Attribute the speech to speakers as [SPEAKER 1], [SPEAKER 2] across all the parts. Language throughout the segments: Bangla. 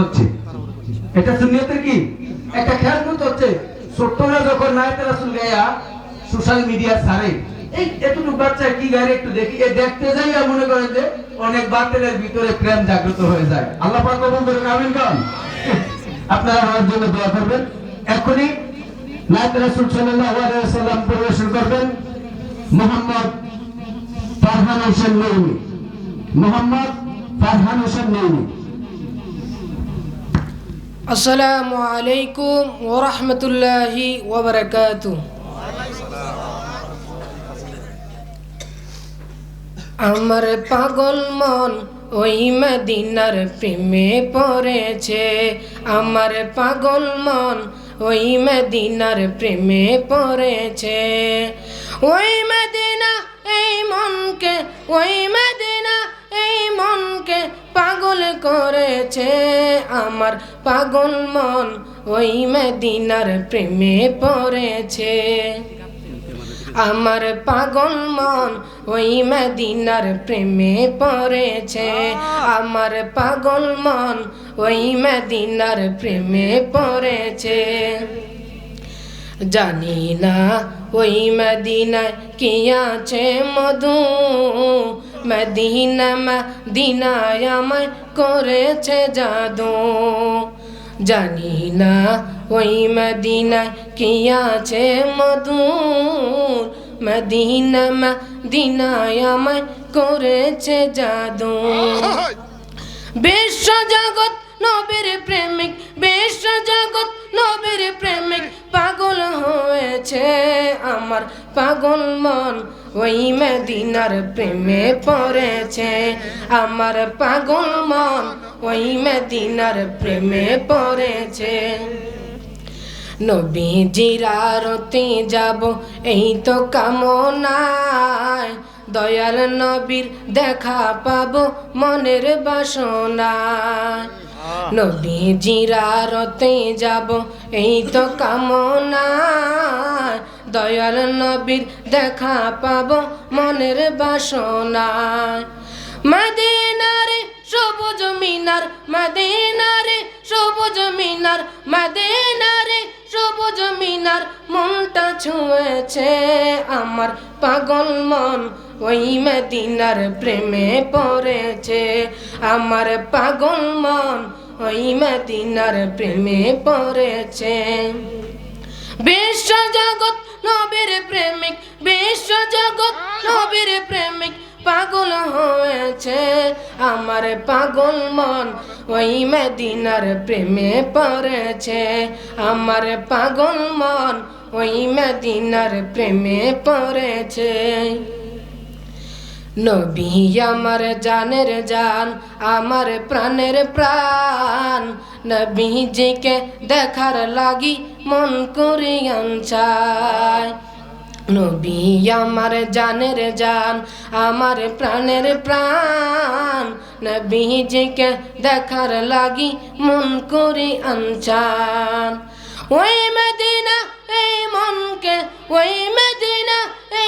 [SPEAKER 1] হচ্ছে। এটা সুন্নিয়তের কি? একটা খেয়ালমত হচ্ছে ছোট্টরা যখন নায়তে রাসুল গায়া সোশ্যাল মিডিয়া ছাড়ে, এই এতটুকু বাচ্চা কি একটু দেখি, এ দেখতে যাই মনে যে অনেক ভিতরে প্রেম জাগ্রত হয়ে যায়। আল্লাহ পাক কবুল আমিন কন। আপনারা আমার জন্য দোয়া করবেন। এখনই রাসুল সাল্লাল্লাহু আলাইহি ওয়াসাল্লাম পরিবেশন করবেন। মোহাম্মদ ফারহান হোসেন নৌমি মোহাম্মদ ফারহান হোসেন
[SPEAKER 2] আসসালামু আলাইকুম ওরহমতুল্লাহি ওবরাকাতু। আমার পাগল মন ওই মদিনার প্রেমে পড়েছে। আমার পাগল মন ওই মদিনার প্রেমে পড়েছে। ওই মদিনা, এই মনকে, ওই মদিনা পাগল করেছে আমার পাগল মন। ওই মদিনার প্রেমে পড়েছে। আমার পাগল মন, ওই মদিনার প্রেমে পড়েছে। আমার পাগল মন, ওই মদিনার প্রেমে পড়েছে। জানি না ওই মদিনায় কি আছে মধু। মদিনা মদিনায় করেছে জাদু। জানি না ওই মদিনায় কি আছে মধু। মদিনা মদিনায় করেছে জাদু। বিশ্ব জগৎ নবীর প্রেমিক, বিশ্ব জগৎ নবীর প্রেমিক পাগল হয়েছে। আমার পাগল মন ওই মদিনার প্রেমে পড়েছে। আমার পাগল মন ওই মদিনার প্রেমে পড়েছে। নবীজিরারতে যাব, এই তো কামনায়। দয়াল নবীর দেখা পাব মনের বাসনায়। নবীজিরারতে যাব, এই তো কামনায়। দয়াল নবীর দেখা পাবো মনের বাসনায় মদিনারে সবুজ মিনার, মদিনারে সবুজ মিনার, মদিনারে সবুজ মিনার মনটা ছুঁয়েছে আমার পাগল মন। ওই মদিনার প্রেমে পড়েছে আমার পাগল মন। ওই মদিনার প্রেমে পড়েছে। বিশ্ব জগৎ নবীর প্রেমিক, বিশ্ব জগৎ নবীর প্রেমিক, পাগল হয়েছে আমার পাগল মন। ওই মেদিনার প্রেমে পড়েছে আমার পাগল মন। ওই মেদিনার প্রেমে পড়েছে। নবী আমার জানের জান, আমার প্রাণের প্রাণ। নবীজিকে দেখার লাগি মন করিয়ান চায় নবী আমার জানের জান, আমার প্রাণের প্রাণ। নবীজিকে দেখার লাগি মন করি আনচান ওই মদিনা, এই মনকে, ওই মদিনা, এই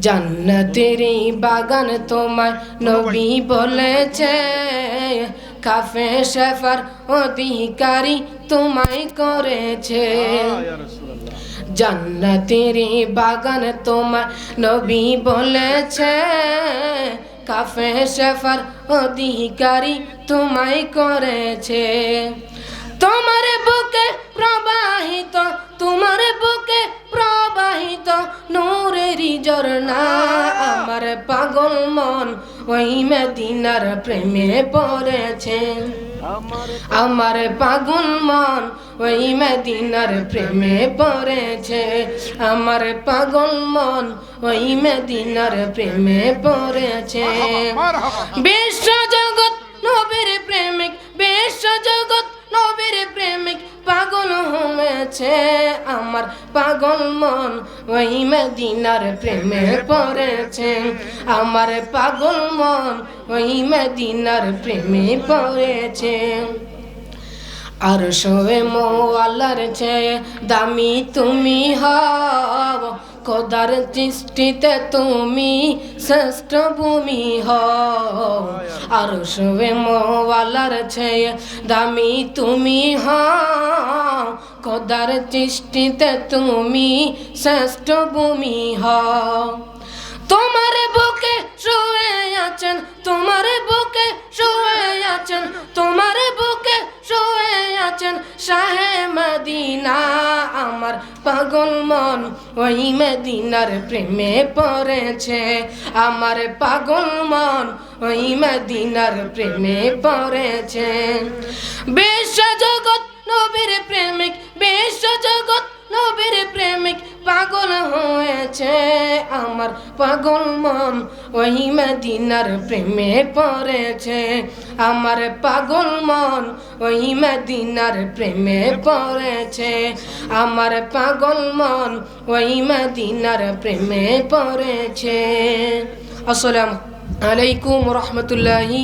[SPEAKER 2] জান্নাতের বাগান তোমায় নবী বলেছে। কাফে শেফার অধিকারী তোমায় করেছে। জান্নাতের বাগান তোমার নবী বলেছে। কাফে শেফার অধিকারী তোমায় করেছে। তোমার বুকে প্রবাহিত তোমার বুকে প্রবাহিত নূরেরই ঝরনা আমার পাগল মন ওই মদিনার প্রেমে পড়েছে। আমার পাগল মন ওই মদিনার প্রেমে পড়েছে। আমার পাগল মন ওই মদিনার প্রেমে পড়েছে। বিশ্ব জগৎ নবীর প্রেমিক বিশ্ব জগৎ নবীর প্রেমিক পাগল হয়েছে। আমার পাগল মন ওই মদিনার প্রেমে পড়েছে। আমার পাগল মন ওই মদিনার প্রেমে পড়েছে। আর শোয়ে মোয়ালার চেয়ে দামি তুমি হও। কদার দৃষ্টিতে তুমি শ্রেষ্ঠ ভূমি আর শোয়ে মোয়ালার দামি তুমি হও। কদার দৃষ্টিতে তুমি শ্রেষ্ঠ ভূমি হ তোমার বুকে শুয়ে আছেন, তোমার বুকে শুয়ে আছেন, তোমার বুকে শুয়ে আছেন শাহে মদিনা। আমার পাগল মন ওই মদিনার প্রেমে পড়েছে। আমার পাগল মন ওই মদিনার প্রেমে পড়েছে। বিশ্ব জগৎ নবীর প্রেমিক বিশ্ব জগৎ নবীর প্রেমিক পাগল হয়েছে। আমার পাগল মন, ওই মদিনার প্রেমে পড়েছে। আমার পাগল মন, ওই মদিনার প্রেমে পড়েছে। আমার পাগল মন, ওই মদিনার প্রেমে পড়েছে। আসসালামু আলাইকুম রহমতুল্লাহি